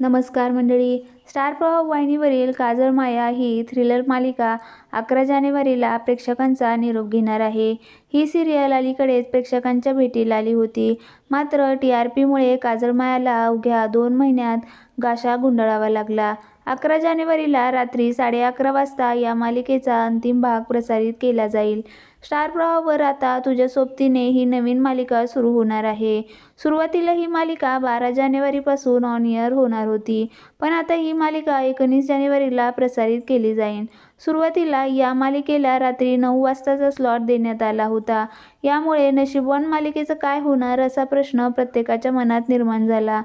नमस्कार मंडळी. स्टार प्रवाह वाहिनीवरील काजळ माया ही थ्रिलर मालिका अकरा जानेवारीला प्रेक्षकांचा निरोप घेणार आहे. ही सिरियल अलीकडेच प्रेक्षकांच्या भेटीला आली होती. मात्र टी आर पीमुळे काजळ मायाला अवघ्या दोन महिन्यात गाशा गुंडाळावा लागला. अकरा जानेवारीला रात्री साडे अकरा वाजता या मालिकेचा अंतिम भाग प्रसारित केला जाईल. स्टार प्रवाहवर आता तुझ्या सोबतीने ही नवीन मालिका सुरू होणार आहे. सुरुवातीला ही मालिका बारा जानेवारीपासून ऑन इयर होणार होती. पण आता ही मालिका एकोणीस जानेवारीला प्रसारित केली जाईल. सुरुवातीला या मालिकेला रात्री नऊ वाजताचा स्लॉट देण्यात आला होता. यामुळे नशीबवान मालिकेचं काय होणार असा प्रश्न प्रत्येकाच्या मनात निर्माण झाला.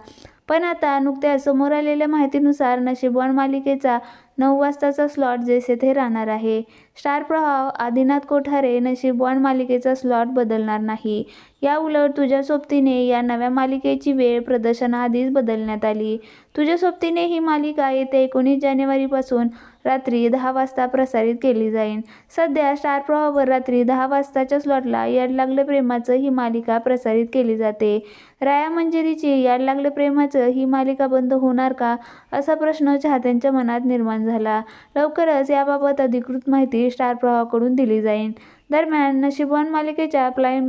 पण आता नुकत्याच समोर आलेल्या माहितीनुसार नशीबवान मालिकेचा नऊ वाजताचा स्लॉट जैसे थे राहणार आहे. स्टार प्रवाह आदिनाथ कोठारे नशीबवान मालिकेचा स्लॉट बदलणार नाही. या उलट तुझ्या सोबतीने या नव्या मालिकेची वेळ प्रदर्शनाआधीच बदलण्यात आली. तुझ्या सोबतीने ही मालिका येत्या एकोणीस जानेवारीपासून रात्री दहा वाजता प्रसारित केली जाईल सध्या स्टार प्रवाहवर रात्री दहा वाजताच्या स्लॉटला याड लागलं प्रेमाचं ही मालिका प्रसारित केली जाते. राया मंजिरीची याड लागलं प्रेमाचं ही मालिका बंद होणार का? असा प्रश्न चाहत्यांच्या मनात निर्माण झाला. झाला. लवकरच याबाबत अधिकृत माहिती स्टार प्रवाहाकडून दिली जाईल. दरम्यान नशीबवान मालिकेच्या प्राईम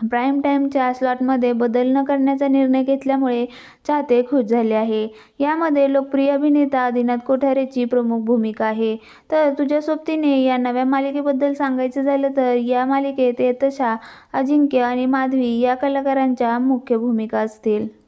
प्राईम टाईमच्या स्लॉटमध्ये बदल न करण्याचा निर्णय घेतल्यामुळे चाहते खुश झाले आहे. यामध्ये लोकप्रिय अभिनेता आदिनाथ कोठारेची प्रमुख भूमिका आहे. तर तुझ्या सोबतीने या नव्या मालिकेबद्दल सांगायचं झालं तर या मालिकेत यतशा अजिंक्य आणि माधवी या कलाकारांच्या मुख्य भूमिका असतील.